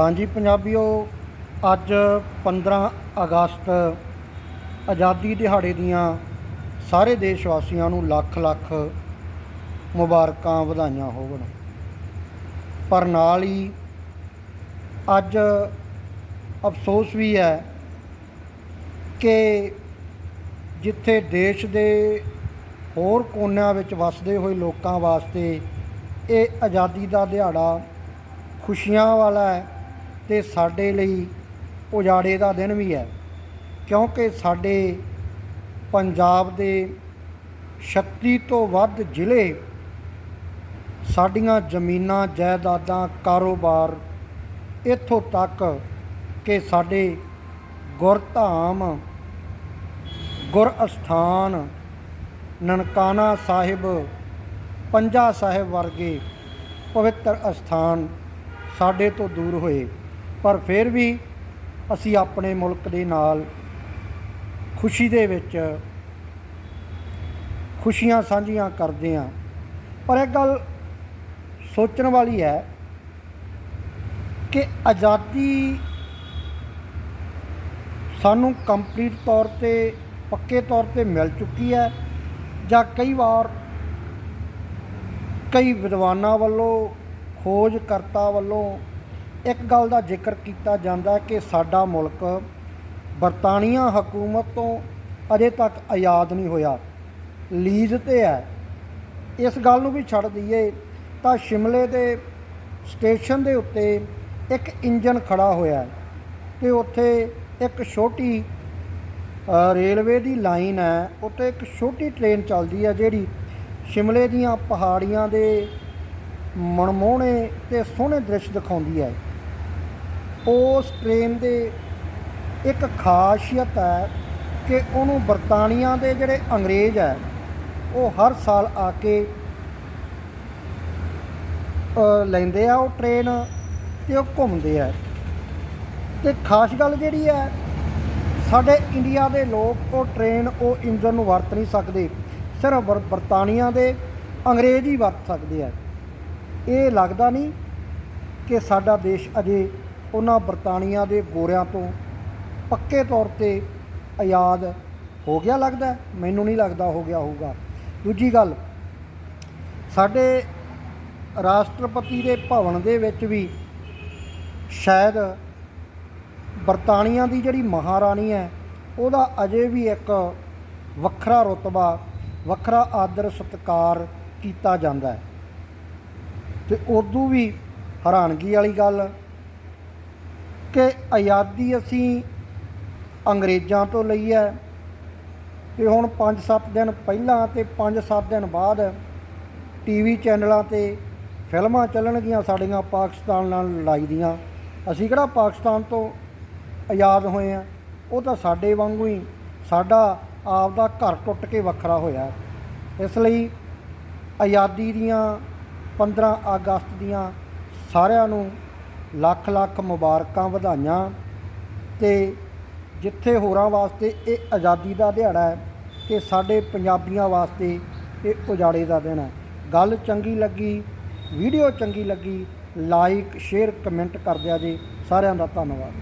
ਹਾਂਜੀ, ਪੰਜਾਬੀਓ, ਅੱਜ 15 ਅਗਸਤ ਆਜ਼ਾਦੀ ਦਿਹਾੜੇ ਦੀਆਂ ਸਾਰੇ ਦੇਸ਼ ਵਾਸੀਆਂ ਨੂੰ ਲੱਖ ਲੱਖ ਮੁਬਾਰਕਾਂ ਵਧਾਈਆਂ ਹੋਵਣ। ਪਰ ਨਾਲ ਹੀ ਅੱਜ ਅਫਸੋਸ ਵੀ ਹੈ ਕਿ ਜਿੱਥੇ ਦੇਸ਼ ਦੇ ਹੋਰ ਕੋਨਿਆਂ ਵਿੱਚ ਵਸਦੇ ਹੋਏ ਲੋਕਾਂ ਵਾਸਤੇ ਇਹ ਆਜ਼ਾਦੀ ਦਾ ਦਿਹਾੜਾ ਖੁਸ਼ੀਆਂ ਵਾਲਾ ਹੈ ਤੇ ਸਾਡੇ ਲਈ ਉਜਾੜੇ ਦਾ ਦਿਨ ਵੀ ਹੈ। ਕਿਉਂਕਿ ਸਾਡੇ ਪੰਜਾਬ ਦੇ 36 ਤੋਂ ਵੱਧ ਜ਼ਿਲ੍ਹੇ ਸਾਡੀਆਂ ਜ਼ਮੀਨਾਂ, ਜਾਇਦਾਦਾਂ, ਕਾਰੋਬਾਰ ਇੱਥੋਂ ਤੱਕ ਕਿ ਸਾਡੇ ਗੁਰਧਾਮ ਗੁਰ ਅਸਥਾਨ ਨਨਕਾਣਾ ਸਾਹਿਬ, ਪੰਜਾ ਸਾਹਿਬ ਵਰਗੇ ਪਵਿੱਤਰ ਅਸਥਾਨ ਸਾਡੇ ਤੋਂ ਦੂਰ ਹੋਏ। ਪਰ ਫਿਰ ਵੀ ਅਸੀਂ ਆਪਣੇ ਮੁਲਕ ਦੇ ਨਾਲ ਖੁਸ਼ੀ ਦੇ ਵਿੱਚ ਖੁਸ਼ੀਆਂ ਸਾਂਝੀਆਂ ਕਰਦੇ ਹਾਂ। ਪਰ ਇੱਕ ਗੱਲ ਸੋਚਣ ਵਾਲੀ ਹੈ ਕਿ ਆਜ਼ਾਦੀ ਸਾਨੂੰ ਕੰਪਲੀਟ ਤੌਰ ਤੇ, ਪੱਕੇ ਤੌਰ ਤੇ ਮਿਲ ਚੁੱਕੀ ਹੈ ਜਾਂ ਕਈ ਵਾਰ ਕਈ ਵਿਦਵਾਨਾਂ ਵੱਲੋਂ, ਖੋਜਕਰਤਾ ਵੱਲੋਂ ਇੱਕ ਗੱਲ ਦਾ ਜ਼ਿਕਰ ਕੀਤਾ ਜਾਂਦਾ ਕਿ ਸਾਡਾ ਮੁਲਕ ਬਰਤਾਨੀਆ ਹਕੂਮਤ ਤੋਂ ਅਜੇ ਤੱਕ ਆਜ਼ਾਦ ਨਹੀਂ ਹੋਇਆ। ਲੀਜ਼ ਤੇ ਹੈ। ਇਸ ਗੱਲ ਨੂੰ ਵੀ ਛੱਡ ਦਈਏ ਤਾਂ ਸ਼ਿਮਲੇ ਦੇ ਸਟੇਸ਼ਨ ਦੇ ਉੱਤੇ ਇੱਕ ਇੰਜਨ ਖੜਾ ਹੋਇਆ ਹੈ ਤੇ ਉੱਥੇ ਇੱਕ ਛੋਟੀ ਰੇਲਵੇ ਦੀ ਲਾਈਨ ਹੈ। ਉੱਤੇ ਇੱਕ ਛੋਟੀ ਟ੍ਰੇਨ ਚੱਲਦੀ ਹੈ ਜਿਹੜੀ ਸ਼ਿਮਲੇ ਦੀਆਂ ਪਹਾੜੀਆਂ ਦੇ ਮਨਮੋਹਣੇ ਤੇ ਸੋਹਣੇ ਦ੍ਰਿਸ਼ ਦਿਖਾਉਂਦੀ ਹੈ। ਉਸ ਟ੍ਰੇਨ ਦੇ ਇੱਕ ਖਾਸੀਅਤ ਹੈ ਕਿ ਉਹਨੂੰ ਬਰਤਾਨੀਆ ਦੇ ਜਿਹੜੇ ਅੰਗਰੇਜ਼ ਹੈ, ਉਹ ਹਰ ਸਾਲ ਆ ਕੇ ਲੈਂਦੇ ਆ ਉਹ ਟ੍ਰੇਨ ਤੇ ਉਹ ਘੁੰਮਦੇ ਆ। ਤੇ ਖਾਸ ਗੱਲ ਜਿਹੜੀ ਹੈ, ਸਾਡੇ ਇੰਡੀਆ ਦੇ ਲੋਕ ਉਹ ਟ੍ਰੇਨ, ਉਹ ਇੰਜਨ ਨੂੰ ਵਰਤ ਨਹੀਂ ਸਕਦੇ। ਸਿਰਫ ਬਰਤਾਨੀਆ ਦੇ ਅੰਗਰੇਜ਼ ਹੀ ਵਰਤ ਸਕਦੇ ਆ। ਇਹ ਲੱਗਦਾ ਨਹੀਂ ਕਿ ਸਾਡਾ ਦੇਸ਼ ਅਜੇ ਉਹਨਾਂ ਬਰਤਾਨੀਆਂ ਦੇ ਗੋਰਿਆਂ ਤੋਂ ਪੱਕੇ ਤੌਰ ਤੇ ਆਜ਼ਾਦ ਹੋ ਗਿਆ ਲੱਗਦਾ ਮੈਨੂੰ ਨਹੀਂ ਲੱਗਦਾ ਹੋ ਗਿਆ ਹੋਊਗਾ। ਦੂਜੀ ਗੱਲ, ਸਾਡੇ ਰਾਸ਼ਟਰਪਤੀ ਦੇ ਭਵਨ ਦੇ ਵਿੱਚ ਵੀ ਸ਼ਾਇਦ ਬਰਤਾਨੀਆ ਦੀ ਜਿਹੜੀ ਮਹਾਰਾਣੀ ਹੈ, ਉਹਦਾ ਅਜੇ ਵੀ ਇੱਕ ਵੱਖਰਾ ਰੁਤਬਾ, ਵੱਖਰਾ ਆਦਰ ਸਤਿਕਾਰ ਕੀਤਾ ਜਾਂਦਾ ਹੈ। ਤੇ ਉਦੋਂ ਵੀ ਹੈਰਾਨਗੀ ਵਾਲੀ ਗੱਲ ਕਿ ਆਜ਼ਾਦੀ ਅਸੀਂ ਅੰਗਰੇਜ਼ਾਂ ਤੋਂ ਲਈ ਹੈ ਤੇ ਹੁਣ 5-7 ਦਿਨ ਪਹਿਲਾਂ ਤੇ 5-7 ਦਿਨ ਬਾਅਦ ਟੀਵੀ ਚੈਨਲਾਂ ਤੇ ਫਿਲਮਾਂ ਚੱਲਣਗੀਆਂ ਸਾਡੀਆਂ ਪਾਕਿਸਤਾਨ ਨਾਲ ਲੜਾਈ ਦੀਆਂ। ਅਸੀਂ ਕਿਹੜਾ ਪਾਕਿਸਤਾਨ ਤੋਂ ਆਜ਼ਾਦ ਹੋਏ ਆ ਉਹ ਤਾਂ ਸਾਡੇ ਵਾਂਗੂ ਹੀ ਸਾਡਾ ਆਪ ਦਾ ਘਰ ਟੁੱਟ ਕੇ ਵੱਖਰਾ ਹੋਇਆ ਇਸ ਲਈ ਆਜ਼ਾਦੀ ਦੀਆਂ 15 ਅਗਸਤ ਦੀਆਂ ਸਾਰਿਆਂ ਨੂੰ ਲੱਖ ਲੱਖ ਮੁਬਾਰਕਾਂ ਵਧਾਈਆਂ ਤੇ ਜਿੱਥੇ ਹੋਰਾਂ ਵਾਸਤੇ ਇਹ ਆਜ਼ਾਦੀ ਦਾ ਦਿਹਾੜਾ ਹੈ ਤੇ ਸਾਡੇ ਪੰਜਾਬੀਆਂ ਵਾਸਤੇ ਇਹ ਉਜਾੜੇ ਦਾ ਦਿਨ ਹੈ। ਗੱਲ ਚੰਗੀ ਲੱਗੀ, ਵੀਡੀਓ ਚੰਗੀ ਲੱਗੀ ਲਾਈਕ ਸ਼ੇਅਰ ਕਮੈਂਟ ਕਰ ਦਿਆ ਜੀ ਸਾਰਿਆਂ ਦਾ ਧੰਨਵਾਦ।